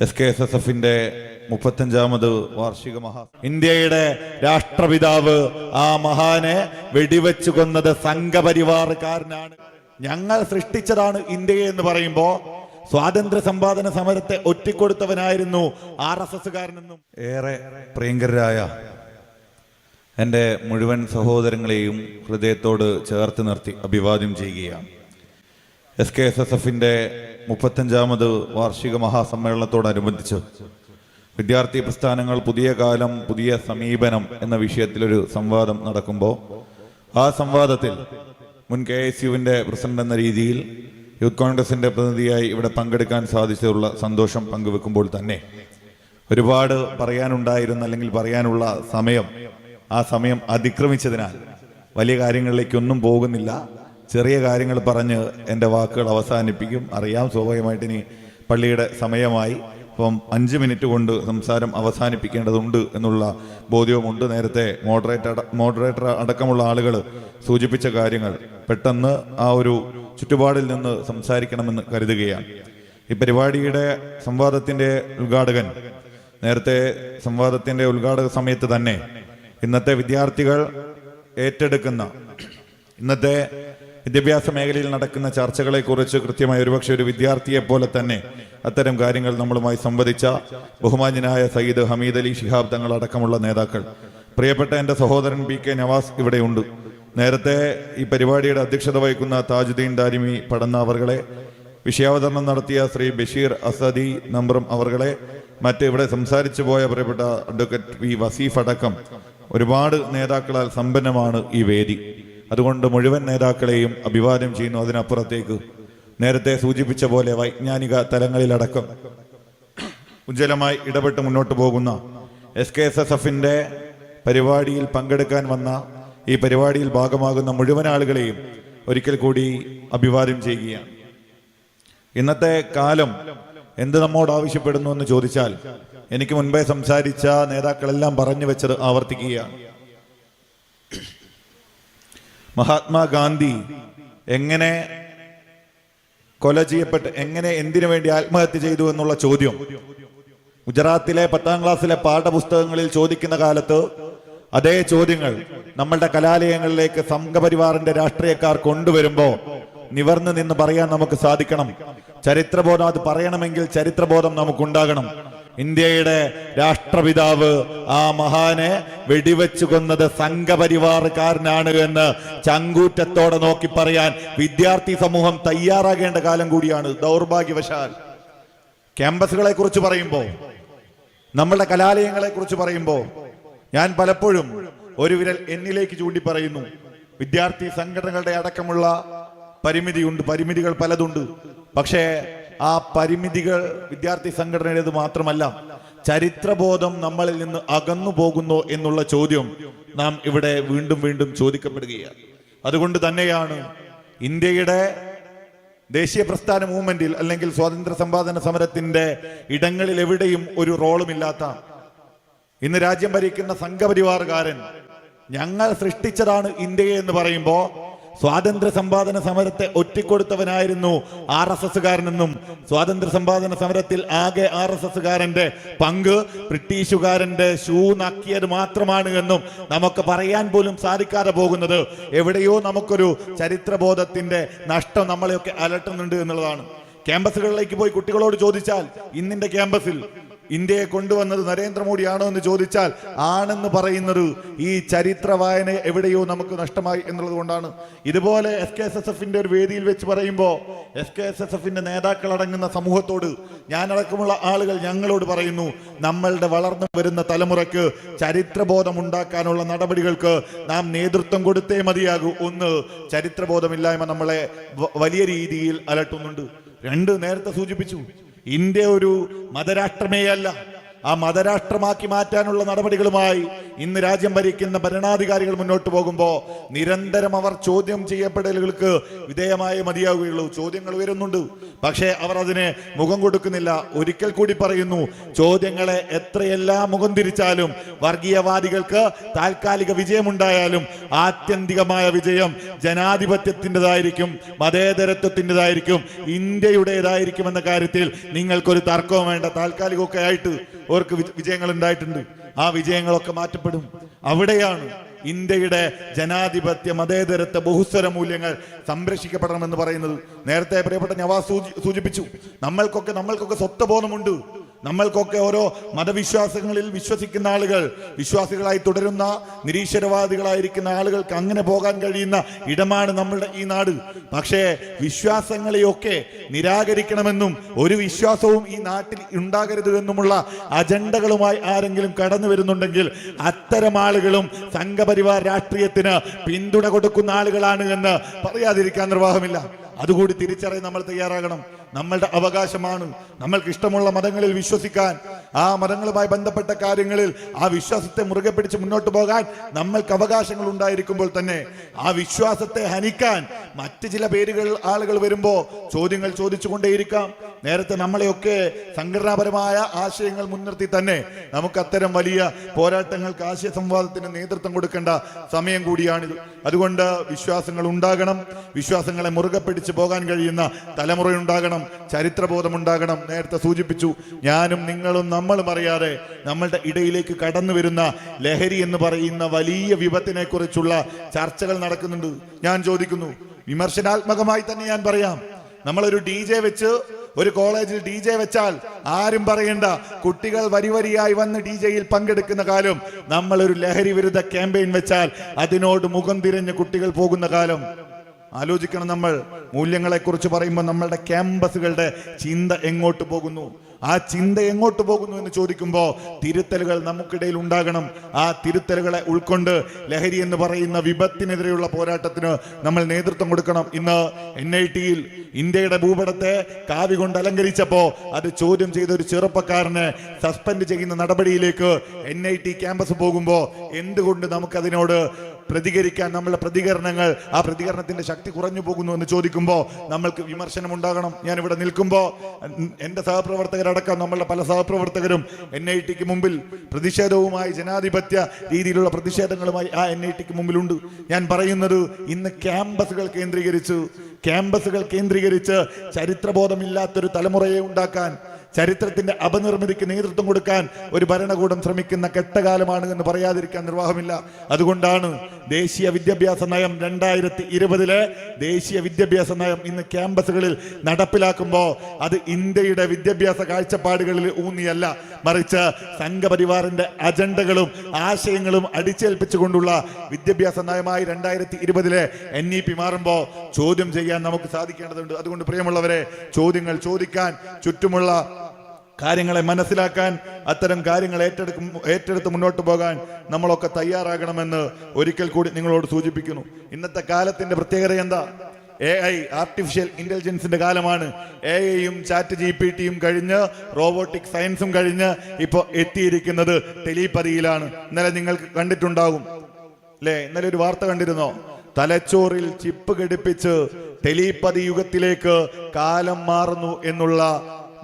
S K S S എഫിന്റെ മുപ്പത്തഞ്ചാമത് വാർഷിക മഹാ ഇന്ത്യയുടെ രാഷ്ട്രപിതാവ് ആ മഹാനെ വെടിവെച്ചു കൊന്നത് സംഘപരിവാറുകാരനാണ്. ഞങ്ങൾ സൃഷ്ടിച്ചതാണ് ഇന്ത്യയെ എന്ന് പറയുമ്പോ സ്വാതന്ത്ര്യ സമ്പാദന സമരത്തെ ഒറ്റിക്കൊടുത്തവനായിരുന്നു ആർ എസ് എസ്സുകാരനെന്നും. ഏറെ പ്രിയങ്കരായ എന്റെ മുഴുവൻ സഹോദരങ്ങളെയും ഹൃദയത്തോട് ചേർത്ത് നിർത്തി അഭിവാദ്യം ചെയ്യുകയാണ്. എസ് കെ എസ് എസ് എഫിന്റെ മുപ്പത്തഞ്ചാമത് വാർഷിക മഹാസമ്മേളനത്തോടനുബന്ധിച്ച് വിദ്യാർത്ഥി പ്രസ്ഥാനങ്ങൾ പുതിയ കാലം പുതിയ സമീപനം എന്ന വിഷയത്തിലൊരു സംവാദം നടക്കുമ്പോൾ ആ സംവാദത്തിൽ മുൻ കെ എസ് യുവിന്റെ പ്രസിഡന്റ് എന്ന രീതിയിൽ യൂത്ത് കോൺഗ്രസിന്റെ പ്രതിനിധിയായി ഇവിടെ പങ്കെടുക്കാൻ സാധിച്ചതുള്ള സന്തോഷം പങ്കുവെക്കുമ്പോൾ തന്നെ ഒരുപാട് പറയാനുണ്ടായിരുന്ന അല്ലെങ്കിൽ പറയാനുള്ള സമയം ആ സമയം അതിക്രമിച്ചതിനാൽ വലിയ കാര്യങ്ങളിലേക്കൊന്നും പോകുന്നില്ല. ചെറിയ കാര്യങ്ങൾ പറഞ്ഞ് എന്റെ വാക്കുകൾ അവസാനിപ്പിക്കും. അറിയാം സ്വാഭാവികമായിട്ട് ഇനി പള്ളിയുടെ സമയമായി. അപ്പം അഞ്ച് മിനിറ്റ് കൊണ്ട് സംസാരം അവസാനിപ്പിക്കേണ്ടതുണ്ട് എന്നുള്ള ബോധ്യവുമുണ്ട്. നേരത്തെ മോഡറേറ്റർ മോഡറേറ്റർ അടക്കമുള്ള ആളുകൾ സൂചിപ്പിച്ച കാര്യങ്ങൾ പെട്ടെന്ന് ആ ഒരു ചുറ്റുപാടിൽ നിന്ന് സംസാരിക്കണമെന്ന് കരുതുകയാണ്. ഈ പരിപാടിയുടെ സംവാദത്തിന്റെ ഉദ്ഘാടകൻ നേരത്തെ സംവാദത്തിന്റെ ഉദ്ഘാടക സമയത്ത് തന്നെ ഇന്നത്തെ വിദ്യാർത്ഥികൾ ഏറ്റെടുക്കുന്ന ഇന്നത്തെ വിദ്യാഭ്യാസ മേഖലയിൽ നടക്കുന്ന ചർച്ചകളെക്കുറിച്ച് കൃത്യമായി ഒരുപക്ഷെ ഒരു വിദ്യാർത്ഥിയെ പോലെ തന്നെ അത്തരം കാര്യങ്ങൾ നമ്മളുമായി സംവദിച്ച ബഹുമാന്യനായ സയ്യിദ് ഹമീദ് അലി ഷിഹാബ് തങ്ങളടക്കമുള്ള നേതാക്കൾ. പ്രിയപ്പെട്ട എന്റെ സഹോദരൻ പി കെ നവാസ് ഇവിടെയുണ്ട്. നേരത്തെ ഈ പരിപാടിയുടെ അധ്യക്ഷത വഹിക്കുന്ന താജുദ്ദീൻ ദാരിമി പടന്ന അവർകളെ വിഷയാവതരണം നടത്തിയ ശ്രീ ബഷീർ അസദി നമ്പറും അവർകളെ മറ്റ് ഇവിടെ സംസാരിച്ചു പോയ പ്രിയപ്പെട്ട അഡ്വക്കേറ്റ് വി വസീഫ് അടക്കം ഒരുപാട് നേതാക്കളാൽ സമ്പന്നമാണ് ഈ വേദി. അതുകൊണ്ട് മുഴുവൻ നേതാക്കളെയും അഭിവാദ്യം ചെയ്യുന്നു അതിനപ്പുറത്തേക്ക്. നേരത്തെ സൂചിപ്പിച്ച പോലെ വൈജ്ഞാനിക തലങ്ങളിലടക്കം. ഉജ്ജ്വലമായി ഇടപെട്ട് മുന്നോട്ട് പോകുന്ന എസ് കെ എസ് എസ് എഫിന്റെ പരിപാടിയിൽ പങ്കെടുക്കാൻ വന്ന ഈ പരിപാടിയിൽ ഭാഗമാകുന്ന മുഴുവൻ ആളുകളെയും ഒരിക്കൽ കൂടി അഭിവാദ്യം ചെയ്യുകയാണ്. ഇന്നത്തെ കാലം എന്ത് നമ്മോട് ആവശ്യപ്പെടുന്നു എന്ന് ചോദിച്ചാൽ എനിക്ക് മുൻപേ സംസാരിച്ച നേതാക്കളെല്ലാം പറഞ്ഞു വെച്ചത് ആവർത്തിക്കുകയാണ്. മഹാത്മാഗാന്ധി എങ്ങനെ കൊല ചെയ്യപ്പെട്ട് എങ്ങനെ എന്തിനു വേണ്ടി ആത്മഹത്യ ചെയ്തു എന്നുള്ള ചോദ്യം. ഗുജറാത്തിലെ പത്താം ക്ലാസ്സിലെ പാഠപുസ്തകങ്ങളിൽ ചോദിക്കുന്ന കാലത്ത് അതേ ചോദ്യങ്ങൾ നമ്മളുടെ കലാലയങ്ങളിലേക്ക് സംഘപരിവാറിന്റെ രാഷ്ട്രീയക്കാർ കൊണ്ടുവരുമ്പോ നിവർന്നു നിന്ന് പറയാൻ നമുക്ക് സാധിക്കണം. ചരിത്രബോധം അത് പറയണമെങ്കിൽ ചരിത്രബോധം നമുക്കുണ്ടാകണം. ഇന്ത്യയുടെ രാഷ്ട്രപിതാവ് ആ മഹാനെ വെടിവെച്ചു കൊന്നത് സംഘപരിവാറുകാരനാണ് എന്ന് ചങ്കൂറ്റത്തോടെ നോക്കി പറയാൻ വിദ്യാർത്ഥി സമൂഹം തയ്യാറാകേണ്ട കാലം കൂടിയാണ്. ദൗർഭാഗ്യവശാൽ. ക്യാമ്പസുകളെ കുറിച്ച് പറയുമ്പോൾ നമ്മളുടെ കലാലയങ്ങളെ കുറിച്ച് പറയുമ്പോൾ ഞാൻ പലപ്പോഴും ഒരു വിരൽ എന്നിലേക്ക് ചൂണ്ടി പറയുന്നു. വിദ്യാർത്ഥി സംഘടനകളുടെ അടക്കമുള്ള പരിമിതിയുണ്ട് പരിമിതികൾ പലതുണ്ട്. പക്ഷേ ആ പരിമിതികൾ വിദ്യാർത്ഥി സംഘടനയുടേത് മാത്രമല്ല ചരിത്രബോധം നമ്മളിൽ നിന്ന് അകന്നു പോകുന്നു എന്നുള്ള ചോദ്യം നാം ഇവിടെ വീണ്ടും വീണ്ടും ചോദിക്കപ്പെടുകയാണ്. അതുകൊണ്ട് തന്നെയാണ് ഇന്ത്യയുടെ ദേശീയ പ്രസ്ഥാന മൂവ്മെന്റിൽ അല്ലെങ്കിൽ സ്വാതന്ത്ര്യ സമ്പാദന സമരത്തിന്റെ ഇടങ്ങളിൽ എവിടെയും ഒരു റോളുമില്ലാത്ത ഇന്ന് രാജ്യം ഭരിക്കുന്ന സംഘപരിവാറുകാരൻ ഞങ്ങൾ സൃഷ്ടിച്ചതാണ് ഇന്ത്യയെ എന്ന് പറയുമ്പോ സ്വാതന്ത്ര്യ സമ്പാദന സമരത്തെ ഒറ്റിക്കൊടുത്തവനായിരുന്നു ആർ എസ് എസ്സുകാരനെന്നും സ്വാതന്ത്ര്യ സമ്പാദന സമരത്തിൽ ആകെ ആർ എസ് എസ്സുകാരന്റെ പങ്ക് ബ്രിട്ടീഷുകാരന്റെ ഷൂ നക്കിയത് മാത്രമാണ് എന്നും നമുക്ക് പറയാൻ പോലും സാധിക്കാതെ പോകുന്നത്. എവിടെയോ നമുക്കൊരു ചരിത്രബോധത്തിന്റെ നഷ്ടം നമ്മളെയൊക്കെ അലട്ടുന്നുണ്ട് എന്നുള്ളതാണ്. ക്യാമ്പസുകളിലേക്ക് പോയി കുട്ടികളോട് ചോദിച്ചാൽ ഇന്നിന്റെ ക്യാമ്പസിൽ ഇന്ത്യയെ കൊണ്ടുവന്നത് നരേന്ദ്രമോദിയാണോ എന്ന് ചോദിച്ചാൽ ആണെന്ന് പറയുന്നത് ഈ ചരിത്ര വായന എവിടെയോ നമുക്ക് നഷ്ടമായി എന്നുള്ളത് കൊണ്ടാണ്. ഇതുപോലെ എസ് കെ എസ് എസ് എഫിന്റെ ഒരു വേദിയിൽ വെച്ച് പറയുമ്പോൾ എസ് കെ എസ് എസ് എഫിന്റെ നേതാക്കൾ അടങ്ങുന്ന സമൂഹത്തോട് ഞാനടക്കമുള്ള ആളുകൾ ഞങ്ങളോട് പറയുന്നു നമ്മളുടെ വളർന്നു വരുന്ന തലമുറയ്ക്ക് ചരിത്രബോധം ഉണ്ടാക്കാനുള്ള നടപടികൾക്ക് നാം നേതൃത്വം കൊടുത്തേ മതിയാകൂ. ഒന്ന് ചരിത്രബോധമില്ലായ്മ നമ്മളെ വലിയ രീതിയിൽ അലട്ടുന്നുണ്ട്. രണ്ട് നേരത്തെ സൂചിപ്പിച്ചു ഇന്ത്യ ഒരു മതരാഷ്ട്രമേ അല്ല ആ മതരാഷ്ട്രമാക്കി മാറ്റാനുള്ള നടപടികളുമായി ഇന്ന് രാജ്യം ഭരിക്കുന്ന ഭരണാധികാരികൾ മുന്നോട്ട് പോകുമ്പോൾ നിരന്തരം അവർ ചോദ്യം ചെയ്യപ്പെടലുകൾക്ക് വിധേയമായി മതിയാവുകയുള്ളൂ. ചോദ്യങ്ങൾ ഉയരുന്നുണ്ട്. പക്ഷേ അവർ അതിന് മുഖം കൊടുക്കുന്നില്ല. ഒരിക്കൽ കൂടി പറയുന്നു ചോദ്യങ്ങളെ എത്രയെല്ലാം മുഖം തിരിച്ചാലും വർഗീയവാദികൾക്ക് താൽക്കാലിക വിജയമുണ്ടായാലും ആത്യന്തികമായ വിജയം ജനാധിപത്യത്തിന്റെതായിരിക്കും മതേതരത്വത്തിന്റെതായിരിക്കും ഇന്ത്യയുടേതായിരിക്കും എന്ന കാര്യത്തിൽ നിങ്ങൾക്കൊരു തർക്കവും വേണ്ട. താൽക്കാലികമൊക്കെ ആയിട്ട് അവർക്ക് വിജയങ്ങൾ ഉണ്ടായിട്ടുണ്ട്. ആ വിജയങ്ങളൊക്കെ മാറ്റപ്പെടും. അവിടെയാണ് ഇന്ത്യയുടെ ജനാധിപത്യ മതേതരത്വ ബഹുസ്വര മൂല്യങ്ങൾ സംരക്ഷിക്കപ്പെടണമെന്ന് പറയുന്നത്. നേരത്തെ പ്രിയപ്പെട്ട നവാസ് സൂചി- സൂചിപ്പിച്ചു. നമ്മൾക്കൊക്കെ നമ്മൾക്കൊക്കെ സ്വത്വബോധമുണ്ട് നമ്മൾക്കൊക്കെ ഓരോ മതവിശ്വാസങ്ങളിൽ വിശ്വസിക്കുന്ന ആളുകൾ വിശ്വാസികളായി തുടരുന്ന നിരീശ്വരവാദികളായിരിക്കുന്ന ആളുകൾക്ക് അങ്ങനെ പോകാൻ കഴിയുന്ന ഇടമാണ് നമ്മളുടെ ഈ നാട്. പക്ഷേ വിശ്വാസങ്ങളെയൊക്കെ നിരാകരിക്കണമെന്നും ഒരു വിശ്വാസവും ഈ നാട്ടിൽ ഉണ്ടാകരുത് എന്നുമുള്ള അജണ്ടകളുമായി ആരെങ്കിലും കടന്നു വരുന്നുണ്ടെങ്കിൽ അത്തരം ആളുകളും സംഘപരിവാർ രാഷ്ട്രീയത്തിന് പിന്തുണ കൊടുക്കുന്ന ആളുകളാണ് എന്ന് പറയാതിരിക്കാൻ നിർവാഹമില്ല. അതുകൂടി തിരിച്ചറിയാൻ നമ്മൾ തയ്യാറാകണം. നമ്മളുടെ അവകാശമാണ്. നമ്മൾക്ക് ഇഷ്ടമുള്ള മതങ്ങളിൽ വിശ്വസിക്കാൻ ആ മതങ്ങളുമായി ബന്ധപ്പെട്ട കാര്യങ്ങളിൽ ആ വിശ്വാസത്തെ മുറുകെ പിടിച്ച് മുന്നോട്ട് പോകാൻ നമ്മൾക്ക് അവകാശങ്ങൾ ഉണ്ടായിരിക്കുമ്പോൾ തന്നെ ആ വിശ്വാസത്തെ ഹനിക്കാൻ മറ്റ് ചില പേരുകൾ ആളുകൾ വരുമ്പോൾ ചോദ്യങ്ങൾ ചോദിച്ചുകൊണ്ടേയിരിക്കാം. നേരത്തെ നമ്മളെയൊക്കെ സംഘടനാപരമായ ആശയങ്ങൾ മുൻനിർത്തി തന്നെ നമുക്ക് അത്തരം വലിയ പോരാട്ടങ്ങൾക്ക് ആശയ സംവാദത്തിന് നേതൃത്വം കൊടുക്കേണ്ട സമയം കൂടിയാണിത്. അതുകൊണ്ട് വിശ്വാസങ്ങൾ ഉണ്ടാകണം. വിശ്വാസങ്ങളെ മുറുകെ പിടിച്ച് പോകാൻ കഴിയുന്ന തലമുറയുണ്ടാകണം. ചരിത്രബോധമുണ്ടാകണം. നേരത്തെ സൂചിപ്പിച്ചു ഞാനും നിങ്ങളും നമ്മളും അറിയാതെ നമ്മളുടെ ഇടയിലേക്ക് കടന്നു വരുന്ന ലഹരി എന്ന് പറയുന്ന വലിയ വിപത്തിനെ കുറിച്ചുള്ള ചർച്ചകൾ നടക്കുന്നുണ്ട്. ഞാൻ ചോദിക്കുന്നു വിമർശനാത്മകമായി തന്നെ ഞാൻ പറയാം നമ്മളൊരു ഡി ജെ വെച്ച് ഒരു കോളേജിൽ ഡി ജെ വെച്ചാൽ ആരും പറയണ്ട കുട്ടികൾ വരി വരിയായി വന്ന് ഡി ജെയിൽ പങ്കെടുക്കുന്ന കാലം നമ്മൾ ഒരു ലഹരി വിരുദ്ധ ക്യാമ്പയിൻ വെച്ചാൽ അതിനോട് മുഖം തിരിഞ്ഞ് കുട്ടികൾ പോകുന്ന കാലം. ആലോചിക്കണം നമ്മൾ. മൂല്യങ്ങളെ കുറിച്ച് പറയുമ്പോൾ നമ്മളുടെ ക്യാമ്പസുകളുടെ ചിന്ത എങ്ങോട്ട് പോകുന്നു? ആ ചിന്ത എങ്ങോട്ട് പോകുന്നു എന്ന് ചോദിക്കുമ്പോൾ തിരുത്തലുകൾ നമുക്കിടയിൽ ഉണ്ടാകണം. ആ തിരുത്തലുകളെ ഉൾക്കൊണ്ട് ലഹരി എന്ന് പറയുന്ന വിപത്തിനെതിരെയുള്ള പോരാട്ടത്തിന് നമ്മൾ നേതൃത്വം കൊടുക്കണം. ഇന്ന് എൻ ഐ ടിയിൽ ഇന്ത്യയുടെ ഭൂപടത്തെ കാവി കൊണ്ട് അലങ്കരിച്ചപ്പോ അത് ചോദ്യം ചെയ്ത ഒരു ചെറുപ്പക്കാരനെ സസ്പെൻഡ് ചെയ്യുന്ന നടപടിയിലേക്ക് എൻ ഐ ടി ക്യാമ്പസ് പോകുമ്പോൾ എന്തുകൊണ്ട് നമുക്കതിനോട് പ്രതികരിക്കാൻ നമ്മളുടെ പ്രതികരണങ്ങൾ ആ പ്രതികരണത്തിന്റെ ശക്തി കുറഞ്ഞു പോകുന്നു എന്ന് ചോദിക്കുമ്പോൾ നമ്മൾക്ക് വിമർശനം ഉണ്ടാകണം. ഞാൻ ഇവിടെ നിൽക്കുമ്പോൾ എന്റെ സഹപ്രവർത്തകരടക്കം നമ്മളുടെ പല സഹപ്രവർത്തകരും എൻ ഐ ടിക്ക് മുമ്പിൽ പ്രതിഷേധവുമായി ജനാധിപത്യ രീതിയിലുള്ള പ്രതിഷേധങ്ങളുമായി ആ എൻ ഐ ടിക്ക് മുമ്പിലുണ്ട്. ഞാൻ പറയുന്നത് ഇന്ന് ക്യാമ്പസുകൾ കേന്ദ്രീകരിച്ചു. ക്യാമ്പസുകൾ കേന്ദ്രീകരിച്ച് ചരിത്രബോധമില്ലാത്തൊരു തലമുറയെ ഉണ്ടാക്കാൻ ചരിത്രത്തിന്റെ അപനിർമ്മിതിക്ക് നേതൃത്വം കൊടുക്കാൻ ഒരു ഭരണകൂടം ശ്രമിക്കുന്ന കെട്ടകാലമാണ് എന്ന് പറയാതിരിക്കാൻ നിർവാഹമില്ല. അതുകൊണ്ടാണ് ദേശീയ വിദ്യാഭ്യാസ നയം രണ്ടായിരത്തി ഇരുപതിലെ ദേശീയ വിദ്യാഭ്യാസ നയം ഇന്ന് ക്യാമ്പസുകളിൽ നടപ്പിലാക്കുമ്പോൾ അത് ഇന്ത്യയുടെ വിദ്യാഭ്യാസ കാഴ്ചപ്പാടുകളിൽ ഊന്നിയല്ല. മറിച്ച് സംഘപരിവാറിന്റെ അജണ്ടകളും ആശയങ്ങളും അടിച്ചേൽപ്പിച്ചുകൊണ്ടുള്ള വിദ്യാഭ്യാസ നയമായി രണ്ടായിരത്തി ഇരുപതിലെ എൻ ഇ പി മാറുമ്പോൾ ചോദ്യം ചെയ്യാൻ നമുക്ക് സാധിക്കേണ്ടതുണ്ട്. അതുകൊണ്ട് പ്രിയമുള്ളവരെ ചോദ്യങ്ങൾ ചോദിക്കാൻ ചുറ്റുമുള്ള കാര്യങ്ങളെ മനസ്സിലാക്കാൻ അത്തരം കാര്യങ്ങൾ ഏറ്റെടുക്കും ഏറ്റെടുത്ത് മുന്നോട്ട് പോകാൻ നമ്മളൊക്കെ തയ്യാറാകണമെന്ന് ഒരിക്കൽ കൂടി നിങ്ങളോട് സൂചിപ്പിക്കുന്നു. ഇന്നത്തെ കാലത്തിന്റെ പ്രത്യേകത എന്താ? എ ഐ ആർട്ടിഫിഷ്യൽ ഇന്റലിജൻസിന്റെ കാലമാണ്. എ ഐയും ചാറ്റ് ജി പി ടിയും കഴിഞ്ഞ് റോബോട്ടിക് സയൻസും കഴിഞ്ഞ് ഇപ്പോൾ എത്തിയിരിക്കുന്നത് ടെലിപ്പതിയിലാണ്. ഇന്നലെ നിങ്ങൾക്ക് കണ്ടിട്ടുണ്ടാകും. അല്ലേ ഇന്നലെ ഒരു വാർത്ത കണ്ടിരുന്നോ? തലച്ചോറിൽ ചിപ്പ് ഘടിപ്പിച്ച് ടെലിപ്പതി യുഗത്തിലേക്ക് കാലം മാറുന്നു എന്നുള്ള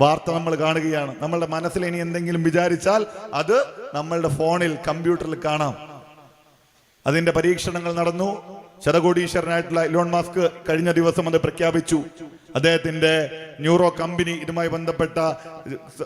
വാർത്ത നമ്മൾ കാണുകയാണ്. നമ്മളുടെ മനസ്സിൽ ഇനി എന്തെങ്കിലും വിചാരിച്ചാൽ അത് നമ്മളുടെ ഫോണിൽ കമ്പ്യൂട്ടറിൽ കാണാം. അതിന്റെ പരീക്ഷണങ്ങൾ നടന്നു. ശതകോടീശ്വരനായിട്ടുള്ള ഇലോൺ മാസ്ക് കഴിഞ്ഞ ദിവസം അത് പ്രഖ്യാപിച്ചു. അദ്ദേഹത്തിന്റെ ന്യൂറോ കമ്പനി ഇതുമായി ബന്ധപ്പെട്ട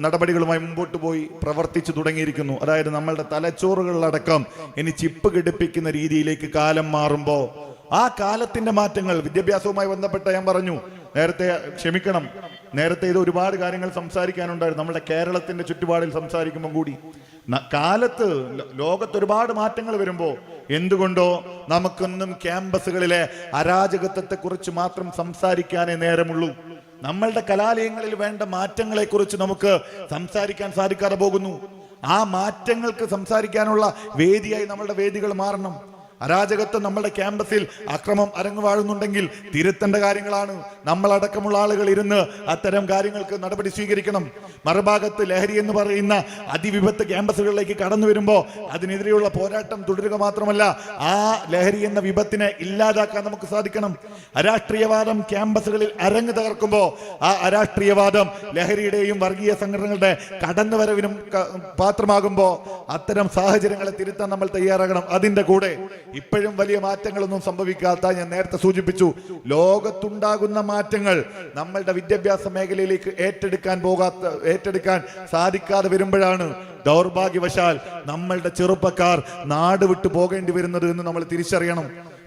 നടപടികളുമായി മുമ്പോട്ട് പോയി പ്രവർത്തിച്ചു തുടങ്ങിയിരിക്കുന്നു. അതായത് നമ്മളുടെ തലച്ചോറുകളിലടക്കം ഇനി ചിപ്പ് ഘടിപ്പിക്കുന്ന രീതിയിലേക്ക് കാലം മാറുമ്പോൾ ആ കാലത്തിന്റെ മാറ്റങ്ങൾ വിദ്യാഭ്യാസവുമായി ബന്ധപ്പെട്ട ഞാൻ പറഞ്ഞു. നേരത്തെ ക്ഷമിക്കണം. നേരത്തെ ഇത് ഒരുപാട് കാര്യങ്ങൾ സംസാരിക്കാനുണ്ടായിരുന്നു. നമ്മുടെ കേരളത്തിന്റെ ചുറ്റുപാടിൽ സംസാരിക്കുമ്പോൾ കൂടി. കാലത്ത് ലോകത്ത് ഒരുപാട് മാറ്റങ്ങൾ വരുമ്പോൾ എന്തുകൊണ്ടോ നമുക്കൊന്നും ക്യാമ്പസുകളിലെ അരാജകത്വത്തെ കുറിച്ച് മാത്രം സംസാരിക്കാനേ നേരമുള്ളൂ. നമ്മളുടെ കലാലയങ്ങളിൽ വേണ്ട മാറ്റങ്ങളെ കുറിച്ച് നമുക്ക് സംസാരിക്കാൻ സാധിക്കാതെ പോകുന്നു. ആ മാറ്റങ്ങൾക്ക് സംസാരിക്കാനുള്ള വേദിയായി നമ്മളുടെ വേദികൾ മാറണം. അരാജകത്വം നമ്മുടെ ക്യാമ്പസിൽ അക്രമം അരങ്ങുവാഴുന്നുണ്ടെങ്കിൽ തിരുത്തേണ്ട കാര്യങ്ങളാണ്. നമ്മളടക്കമുള്ള ആളുകൾ ഇരുന്ന് അത്തരം കാര്യങ്ങൾക്ക് നടപടി സ്വീകരിക്കണം. മറുഭാഗത്ത് ലഹരി എന്ന് പറയുന്ന അതിവിപത്ത് ക്യാമ്പസുകളിലേക്ക് കടന്നു വരുമ്പോൾ അതിനെതിരെയുള്ള പോരാട്ടം തുടരുക മാത്രമല്ല ആ ലഹരി എന്ന വിപത്തിനെ ഇല്ലാതാക്കാൻ നമുക്ക് സാധിക്കണം. അരാഷ്ട്രീയവാദം ക്യാമ്പസുകളിൽ അരങ്ങ് തകർക്കുമ്പോൾ ആ അരാഷ്ട്രീയവാദം ലഹരിയുടെയും വർഗീയ സംഘടനകളുടെ കടന്നുവരവിനും പാത്രമാകുമ്പോൾ അത്തരം സാഹചര്യങ്ങളെ തിരുത്താൻ നമ്മൾ തയ്യാറാകണം. അതിന്റെ കൂടെ ഇപ്പോഴും വലിയ മാറ്റങ്ങളൊന്നും സംഭവിക്കാത്ത ഞാൻ നേരത്തെ സൂചിപ്പിച്ചു ലോകത്തുണ്ടാകുന്ന മാറ്റങ്ങൾ നമ്മളുടെ വിദ്യാഭ്യാസ മേഖലയിലേക്ക് ഏറ്റെടുക്കാൻ പോകാത്ത ഏറ്റെടുക്കാൻ സാധിക്കാതെ വരുമ്പോഴാണ് ദൗർഭാഗ്യവശാൽ നമ്മളുടെ ചെറുപ്പക്കാർ നാട് വിട്ടു പോകേണ്ടി വരുന്നത് എന്ന് നമ്മൾ തിരിച്ചറിയണം.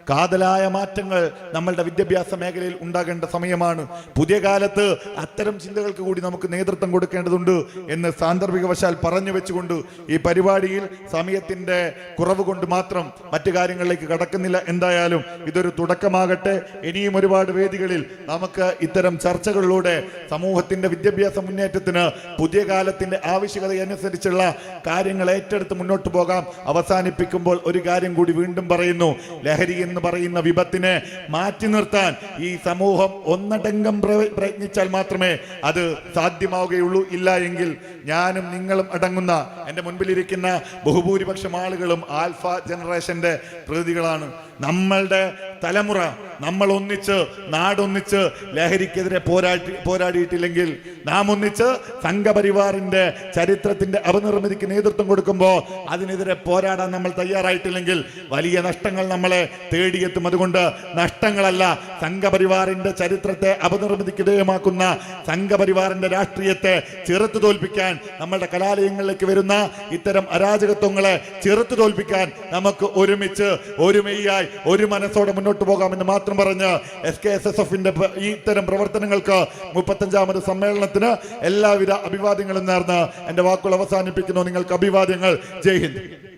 കാതലായ മാറ്റങ്ങൾ നമ്മളുടെ വിദ്യാഭ്യാസ മേഖലയിൽ ഉണ്ടാകേണ്ട സമയമാണ്. പുതിയ കാലത്ത് അത്തരം ചിന്തകൾക്ക് കൂടി നമുക്ക് നേതൃത്വം കൊടുക്കേണ്ടതുണ്ട് എന്ന് സാന്ദർഭികവശാൽ പറഞ്ഞു വെച്ചുകൊണ്ട് ഈ പരിപാടിയിൽ സമയത്തിന്റെ കുറവ് കൊണ്ട് മാത്രം മറ്റു കാര്യങ്ങളിലേക്ക് കടക്കുന്നില്ല. എന്തായാലും ഇതൊരു തുടക്കമാകട്ടെ. ഇനിയും ഒരുപാട് വേദികളിൽ നമുക്ക് ഇത്തരം ചർച്ചകളിലൂടെ സമൂഹത്തിന്റെ വിദ്യാഭ്യാസ മുന്നേറ്റത്തിന് പുതിയ കാലത്തിന്റെ ആവശ്യകതയനുസരിച്ചുള്ള കാര്യങ്ങൾ ഏറ്റെടുത്ത് മുന്നോട്ട് പോകാം. അവസാനിപ്പിക്കുമ്പോൾ ഒരു കാര്യം കൂടി വീണ്ടും പറയുന്നു. ലഹരി എന്ന് പറയുന്ന വിപത്തിനെ മാറ്റി നിർത്താൻ ഈ സമൂഹം ഒന്നടങ്കം പ്ര- പ്രയത്നിച്ചാൽ മാത്രമേ അത് സാധ്യമാവുകയുള്ളൂ. ഇല്ല എങ്കിൽ ഞാനും നിങ്ങളും അടങ്ങുന്ന എന്റെ മുൻപിലിരിക്കുന്ന ബഹുഭൂരിപക്ഷം ആളുകളും ആൽഫ ജനറേഷന്റെ പ്രതിനിധികളാണ് നമ്മളുടെ തലമുറ നമ്മൾ ഒന്നിച്ച് നാടൊന്നിച്ച് ലഹരിക്കെതിരെ പോരാട്ടി പോരാടിയിട്ടില്ലെങ്കിൽ നാം ഒന്നിച്ച് സംഘപരിവാറിന്റെ ചരിത്രത്തിന്റെ അപനിർമ്മിതിക്ക് നേതൃത്വം കൊടുക്കുമ്പോൾ അതിനെതിരെ പോരാടാൻ നമ്മൾ തയ്യാറായിട്ടില്ലെങ്കിൽ വലിയ നഷ്ടങ്ങൾ നമ്മളെ തേടിയെത്തും. അതുകൊണ്ട് നഷ്ടങ്ങളല്ല സംഘപരിവാറിന്റെ ചരിത്രത്തെ അപനിർമ്മിതിക്ക് വിധേയമാക്കുന്ന സംഘപരിവാറിന്റെ രാഷ്ട്രീയത്തെ ചെറുത്തു തോൽപ്പിക്കാൻ നമ്മളുടെ കലാലയങ്ങളിലേക്ക് വരുന്ന ഇത്തരം അരാജകത്വങ്ങളെ ചെറുത്തു തോൽപ്പിക്കാൻ നമുക്ക് ഒരുമിച്ച് ഒരുമയായി ഒരു മനസ്സോടെ മുന്നോട്ട് പോകാമെന്ന് മാത്രം പറഞ്ഞ് എസ് കെ എസ് എസ് എഫിന്റെ ഇത്തരം പ്രവർത്തനങ്ങൾക്ക് മുപ്പത്തഞ്ചാമത് സമ്മേളനത്തിന് എല്ലാവിധ അഭിവാദ്യങ്ങളും നേർന്ന് എന്റെ വാക്കുകൾ അവസാനിപ്പിക്കുന്നു. നിങ്ങൾക്ക് അഭിവാദ്യങ്ങൾ. ജയ് ഹിന്ദ്.